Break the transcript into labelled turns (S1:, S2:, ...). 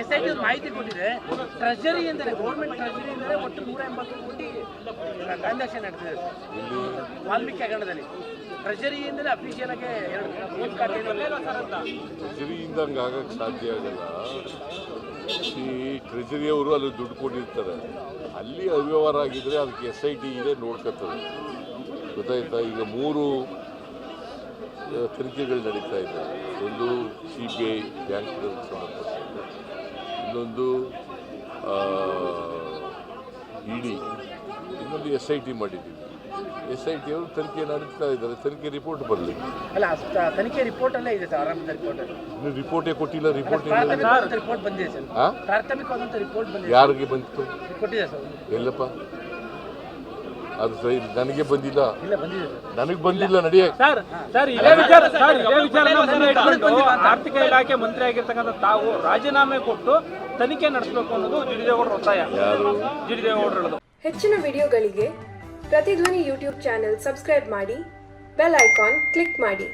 S1: S I T ಕೊಟ್ಟಿದೆ. Treasury ಎಂದರೆ government treasury ಎಂದರೆ ಒಟ್ಟು ನೂರ ಎಂಬತ್ತು ಕೋಟಿ ಟ್ರಾನ್ಸಾಕ್ಷನ್ ವಾಲ್ಮೀಕಿ ಹಗರಣದಲ್ಲಿ. ಟ್ರೆಜರಿ ಎಂದರೆ ಅಫಿಷಿಯಲ್ ಆಗಿ
S2: ಸಾಧ್ಯ ಆಗಲ್ಲ. ಈ ಟ್ರೆಜರಿಯವರು ಅಲ್ಲಿ ದುಡ್ಡು ಕೊಟ್ಟಿರ್ತಾರೆ. ಅಲ್ಲಿ ಅವ್ಯವಹಾರ ಆಗಿದ್ರೆ ಅದಕ್ಕೆ ಎಸ್ ಐ ಟಿ ಇದೆ ನೋಡ್ಕೊತದೆ. ಗೊತ್ತಾಯ್ತಾ? ಈಗ ಮೂರು ತನಿಖೆಗಳು ನಡೀತಾ ಒಂದು ಸಿ ಬಿ ಸಂಬಂಧಪಟ್ಟಂತೆ. ಇನ್ನೊಂದು ಇಡಿ ಇನ್ನೊಂದು ಎಸ್ ಐ ಟಿ ಮಾಡಿದ್ದೀವಿ. ಎಸ್ ಐ ಟಿಯವರು ತನಿಖೆ ನಡೆಸ್ತಾ ಇದ್ದಾರೆ ತನಿಖೆ ರಿಪೋರ್ಟ್ ಬರಲಿ.
S1: ಅಲ್ಲ ಅಷ್ಟು ತನಿಖೆ ರಿಪೋರ್ಟ್ ಅಲ್ಲೇ ಇದೆ ಸರ್ ಆರಂಭದ ರಿಪೋರ್ಟ್
S2: ಇನ್ನು ರಿಪೋರ್ಟೇ ಕೊಟ್ಟಿಲ್ಲ ರಿಪೋರ್ಟ್
S1: ರಿಪೋರ್ಟ್ ಬಂದಿದೆ ಸರ್.
S2: ಆ?
S1: ಪ್ರಾಥಮಿಕವಾದಂಥ ರಿಪೋರ್ಟ್ ಬಂದಿದೆ
S2: ಯಾರಿಗೆ ಬಂತು?
S1: ಕೊಟ್ಟಿದೆ ಸರ್.
S2: ಎಲ್ಲಪ್ಪ? ಅದು ಸರಿ ನನಗೆ ಬಂದಿಲ್ಲ.
S1: ಇಲ್ಲ ಬಂದಿದೆ ಸರ್.
S2: ನನಗೆ ಬಂದಿಲ್ಲ ನಡೆಯ.
S3: ಸರ್ ಸರ್ ಇದೇ ವಿಚಾರ ಸರ್ ಇದೇ ವಿಚಾರನ ಮುಂದೆ ಇಟ್ಕೊಂಡು ಆರ್ಥಿಕ ಇಲಾಖೆ ಮಂತ್ರಿ ಆಗಿರ್ತಕ್ಕಂಥ ತಾವು ರಾಜೀನಾಮೆ ಕೊಟ್ಟು ತನಿಖೆ ನಡೆಸಬೇಕು ಅನ್ನೋದು ಜಿಡಿದೇಗೌಡರ ಒತ್ತಾಯ.
S2: ಯಾರು?
S3: ಜಿಡಿದೇಗೌಡರು ಹೇಳೋದು
S4: ಹೆಚ್ಚಿನ ವಿಡಿಯೋಗಳಿಗೆ ಪ್ರತಿಧ್ವನಿ ಯೂಟ್ಯೂಬ್ ಚಾನೆಲ್ ಸಬ್ಸ್ಕ್ರೈಬ್ ಮಾಡಿ ಬೆಲ್ ಐಕಾನ್ ಕ್ಲಿಕ್ ಮಾಡಿ.